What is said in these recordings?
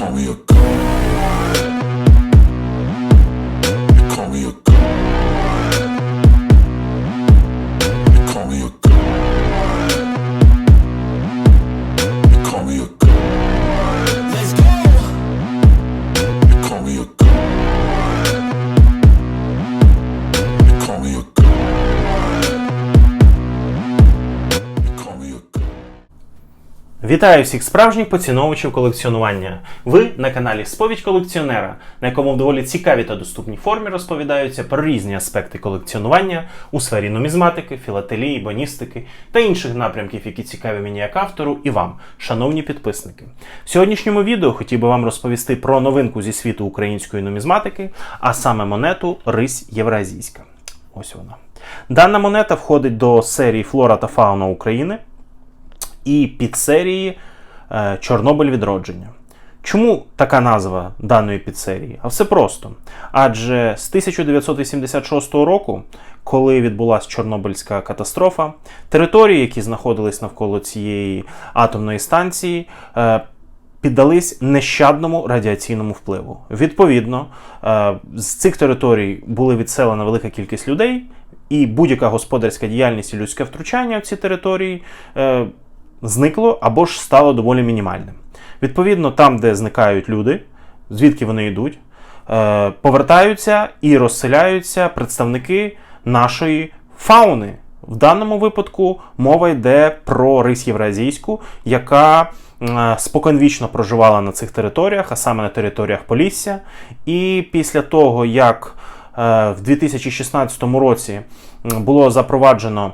call me a god. Вітаю всіх справжніх поціновувачів колекціонування. Ви на каналі Сповідь колекціонера, на якому в доволі цікавій та доступній формі розповідаються про різні аспекти колекціонування у сфері нумізматики, філателії, боністики та інших напрямків, які цікаві мені як автору і вам, шановні підписники. В сьогоднішньому відео хотів би вам розповісти про новинку зі світу української нумізматики, а саме монету Рись Євразійська. Ось вона. Дана монета входить до серії Флора та Фауна України і підсерії е, Чорнобиль відродження. Чому така назва даної підсерії? А все просто. Адже з 1986 року, коли відбулася Чорнобильська катастрофа, території, які знаходились навколо цієї атомної станції, е, піддались нещадному радіаційному впливу. Відповідно, е, з цих територій були відселена велика кількість людей, і будь-яка господарська діяльність і людське втручання в ці території зникло або ж стало доволі мінімальним. Відповідно, там, де зникають люди, звідки вони йдуть, е, повертаються і розселяються представники нашої фауни. В даному випадку мова йде про рись євразійську, яка е, споконвічно проживала на цих територіях, а саме на територіях Полісся. І після того, як е, в 2016 році було запроваджено,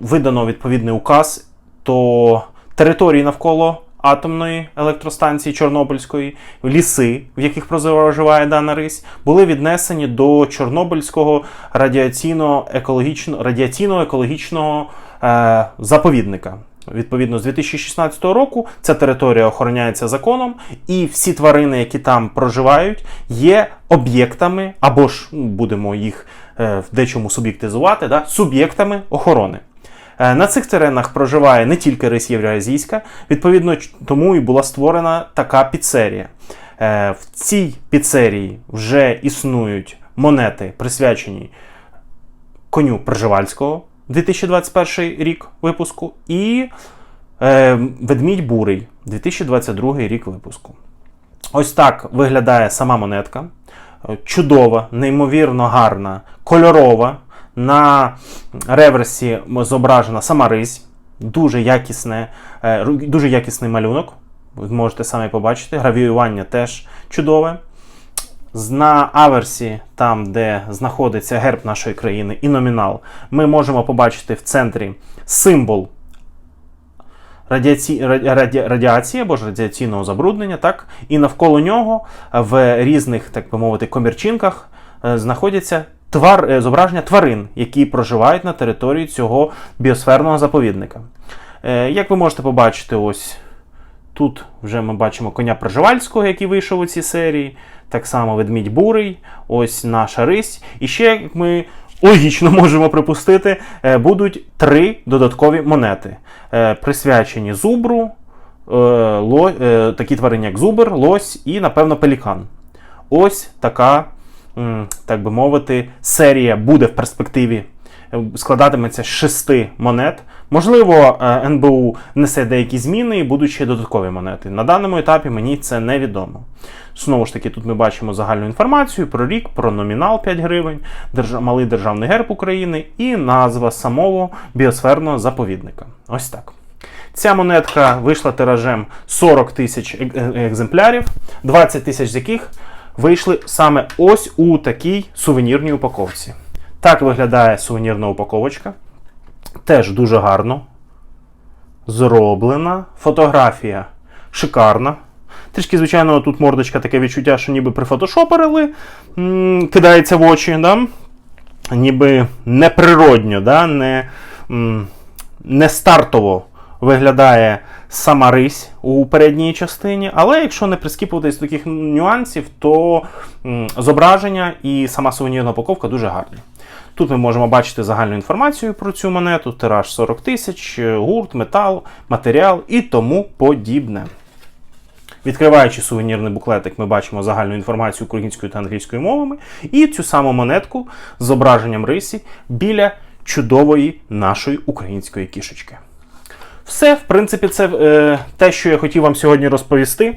видано відповідний указ то території навколо атомної електростанції Чорнобильської, ліси, в яких проживає дана рись, були віднесені до Чорнобильського радіаційно-екологічного радіаційно-екологічного е, заповідника. Відповідно, з 2016 року ця територія охороняється законом, і всі тварини, які там проживають, є об'єктами, або ж будемо їх е, в дечому суб'єктизувати, да, суб'єктами охорони. Е, На цих теренах проживає не тільки рись євразійська, відповідно, тому і була створена така піцерія. Е, В цій піцерії вже існують монети, присвячені коню Пржевальського 2021 рік випуску, і е, Ведмідь Бурий 2022 рік випуску. Ось так виглядає сама монетка. Чудова, неймовірно гарна, кольорова. На реверсі зображена сама рись, дуже, якісне, е, дуже якісний малюнок. Ви можете самі побачити. Гравіювання теж чудове. На аверсі, там, де знаходиться герб нашої країни і номінал, ми можемо побачити в центрі символ радіаці... раді... раді- радіації або ж радіаційного забруднення, так? і навколо нього в різних, так би мовити, комірчинках е, знаходяться твар... е, зображення тварин, які проживають на території цього біосферного заповідника. Е, Як ви можете побачити, ось Тут вже ми бачимо коня Пржевальського, який вийшов у цій серії. Так само ведмідь бурий, ось наша рись. І ще, як ми логічно можемо припустити, е, будуть три додаткові монети, присвячені зубру, такі тварини, як зубр, лось і, напевно, пелікан. Ось така, так би мовити, серія буде в перспективі е, складатиметься з шести монет. Можливо, е, НБУ внесе деякі зміни і будуть ще додаткові монети. На даному етапі мені це невідомо. Знову ж таки, тут ми бачимо загальну інформацію про рік, про номінал 5 гривень, держ... малий державний герб України і назва самого біосферного заповідника. Ось так. Ця монетка вийшла тиражем 40 тисяч е- екземплярів, 20 тисяч з яких вийшли саме ось у такій сувенірній упаковці. Так виглядає сувенірна упаковочка. Теж дуже гарно зроблена. Фотографія шикарна. Трішки, звичайно, тут мордочка таке відчуття, що ніби прифотошоперили, кидається в очі, да? ніби неприродньо, да? не, не стартово виглядає сама рись у передній частині. Але якщо не прискіпуватись до таких нюансів, то зображення і сама сувенірна упаковка дуже гарні. Тут ми можемо бачити загальну інформацію про цю монету, тираж 40 тисяч, гурт, метал, матеріал і тому подібне. Відкриваючи сувенірний буклетик, ми бачимо загальну інформацію українською та англійською мовами, і цю саму монетку з зображенням рисі біля чудової нашої української кішечки. Все, в принципі, це е, те, що я хотів вам сьогодні розповісти.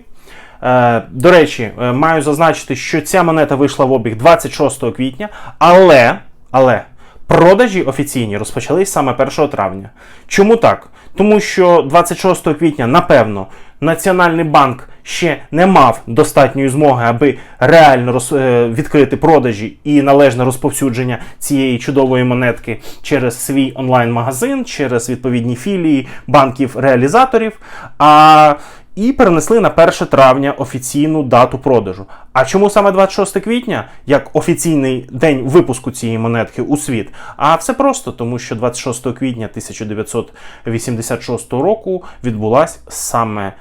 Е, до речі, е, маю зазначити, що ця монета вийшла в обіг 26 квітня, але, але продажі офіційні розпочались саме 1 травня. Чому так? Тому що 26 квітня, напевно, Національний банк ще не мав достатньої змоги, аби реально роз, е, відкрити продажі і належне розповсюдження цієї чудової монетки через свій онлайн-магазин, через відповідні філії банків-реалізаторів. А і перенесли на 1 травня офіційну дату продажу. А чому саме 26 квітня, як офіційний день випуску цієї монетки у світ? А все просто, тому що 26 квітня 1986 року відбулась саме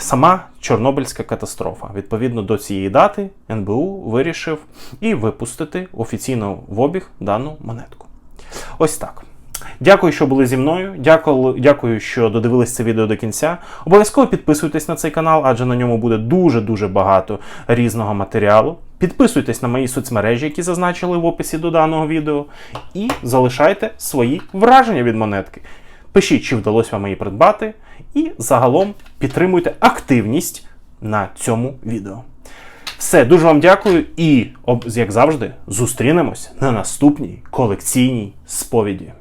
сама Чорнобильська катастрофа. Відповідно до цієї дати НБУ вирішив і випустити офіційно в обіг дану монетку. Ось так. Дякую, що були зі мною. Дякую, дякую, що додивились це відео до кінця. Обов'язково підписуйтесь на цей канал, адже на ньому буде дуже-дуже багато різного матеріалу. Підписуйтесь на мої соцмережі, які зазначили в описі до даного відео, і залишайте свої враження від монетки. Пишіть, чи вдалося вам її придбати, і загалом підтримуйте активність на цьому відео. Все, дуже вам дякую і, як завжди, зустрінемось на наступній колекційній сповіді.